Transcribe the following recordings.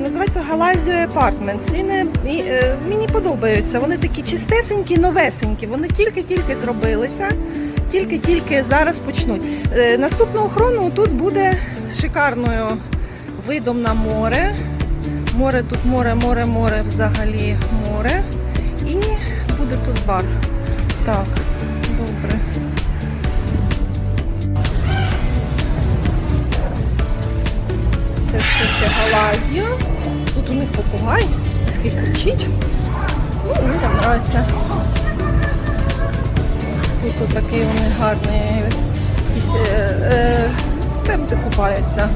Називається. І не, і, е, мені подобаються. Вони такі чистесенькі, новесенькі. Вони тільки-тільки зробилися, тільки-тільки зараз почнуть. Е, наступну охорону тут буде з шикарною видом на море. Море тут море, море, море, взагалі море. І буде тут бар. Так, добре. Попугай, який кричить. Ну, мені там подобається. Тут такий вони гарний е, е, там, де купаються.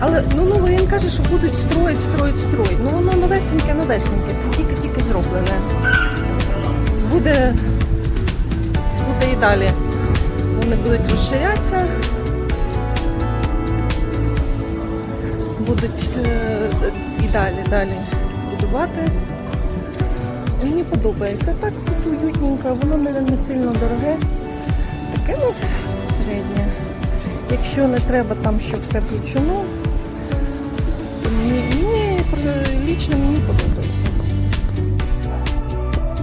Але ну, ну він каже, що будуть строїть, строїть, строїть. Ну воно новесеньке, новесеньке, все тільки-тільки зроблене. Буде, буде і далі. Вони будуть розширятися. Будуть е, і далі, далі будувати. Мені подобається. Так тут уютненько, воно не, сильно дороге. Таке ну, с- середнє. Якщо не треба там, щоб все включено, то мені, мені лічно мені подобається.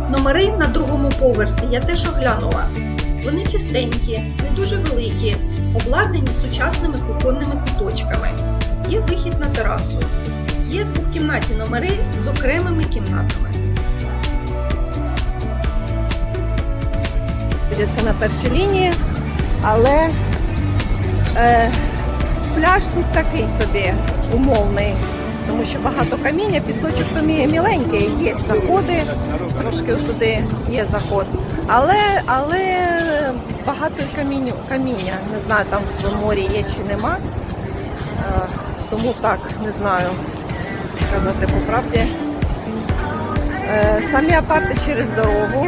Номери на другому поверсі я теж оглянула. Вони чистенькі, не дуже великі, обладнані сучасними кухонними куточками. Є вихід на терасу. Є двокімнатні номери з окремими кімнатами. Це на першій лінії, але е, пляж тут такий собі умовний, тому що багато каміння, пісочок то мі- міленький, є заходи, трошки туди є заход. Але, але багато каміння, каміння. Не знаю, там в морі є чи нема. Е, тому так, не знаю сказати по правді. Е, Самі апарти через дорогу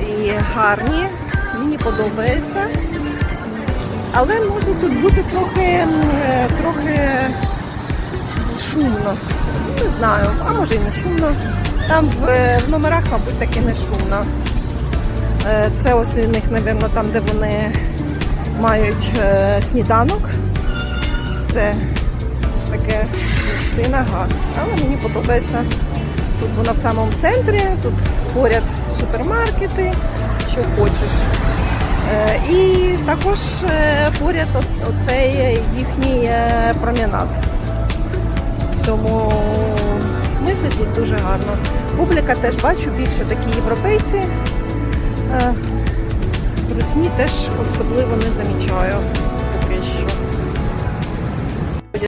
і гарні, мені подобається. Але може тут бути трохи, е, трохи шумно. Не знаю, а може і не шумно. Там в, е, в номерах, мабуть, таки не шумно. Це ось у них, напевно, там, де вони мають сніданок. Це таке місцина гарна. Але мені подобається. Тут вона в самому центрі, тут поряд супермаркети, що хочеш. Е, І також е, поряд оцей їхній е, променад. В смислі тут дуже гарно. Публіка теж бачу більше такі європейці. Русні теж особливо не замічаю поки що.